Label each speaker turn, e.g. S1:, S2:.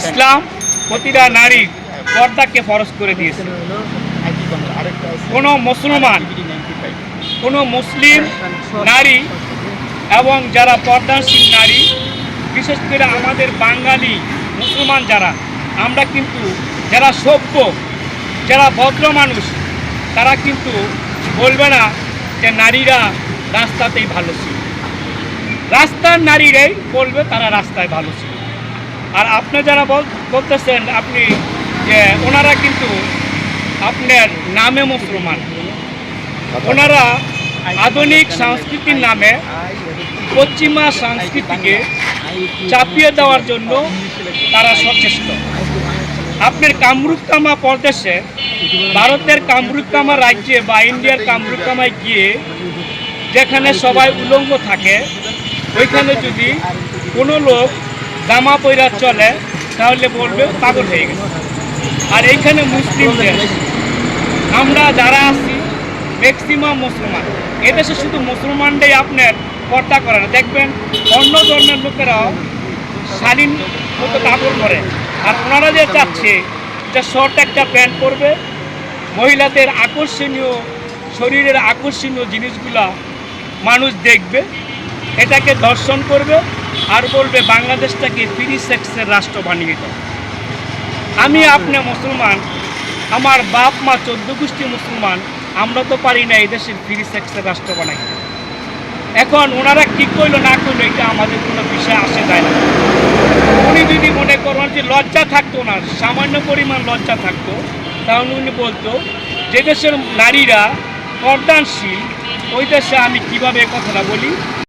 S1: ইসলাম প্রতিটা নারীর পর্দাকে ফরজ করে দিয়েছে। কোনো মুসলমান, কোনো মুসলিম নারী এবং যারা পর্দাশীল নারী, বিশেষ করে আমাদের বাঙালি মুসলমান যারা, আমরা কিন্তু যারা সভ্য, যারা ভদ্র মানুষ, তারা কিন্তু বলবে না যে নারীরা রাস্তাতেই ভালো ছিল। রাস্তার নারীরাই বলবে তারা রাস্তায় ভালো ছিল। আর আপনি যারা বল- বলতেছেন আপনি যে ওনারা কিন্তু আপনার নামে মুসলমান। ওনারা আধুনিক সংস্কৃতির নামে পশ্চিমা সংস্কৃতিকে চাপিয়ে দেওয়ার জন্য তারা সচেষ্ট। আপনার কামরূপকামা প্রদেশে ভারতের কামরূপকামা রাজ্যে বা ইন্ডিয়ার কামরূপকামায় গিয়ে যেখানে সবাই উলঙ্গ থাকে ওইখানে যদি কোনো লোক জামা পয়রা চলে, তাহলে বলবে পাগল হয়ে গেছে। আর এইখানে মুসলিমদের আমরা যারা আছি ম্যাক্সিমাম মুসলমান। এদেশে শুধু মুসলমানরাই আপনার পর্দা করে না। দেখবেন, অন্য ধর্মের লোকেরাও শালীন মতো কাপড় পরে। আর ওনারা যে চাচ্ছে যে শর্ট একটা প্যান্ট পরবে, মহিলাদের আকর্ষণীয়, শরীরের আকর্ষণীয় জিনিসগুলা মানুষ দেখবে, এটাকে দর্শন করবে আর বলবে, বাংলাদেশটাকে ফ্রি সেক্সের রাষ্ট্র বানিয়ে দাও। আমি আপনি মুসলমান, আমার বাপ মা চোদ্দ গোষ্ঠী মুসলমান, আমরা তো পারি না এই দেশের ফ্রি সেক্সের রাষ্ট্র বানাই। এখন ওনারা কি করল না করল এটা আমাদের কোনো বিষয় আসে যায় না। উনি যদি মনে করেন যে লজ্জা থাকতো না সামান্য পরিমাণ লজ্জা থাকতো, তাহলে উনি বলতো, যে দেশের নারীরা পর্দানশীল ওই দেশে আমি কীভাবে কথাটা বলি?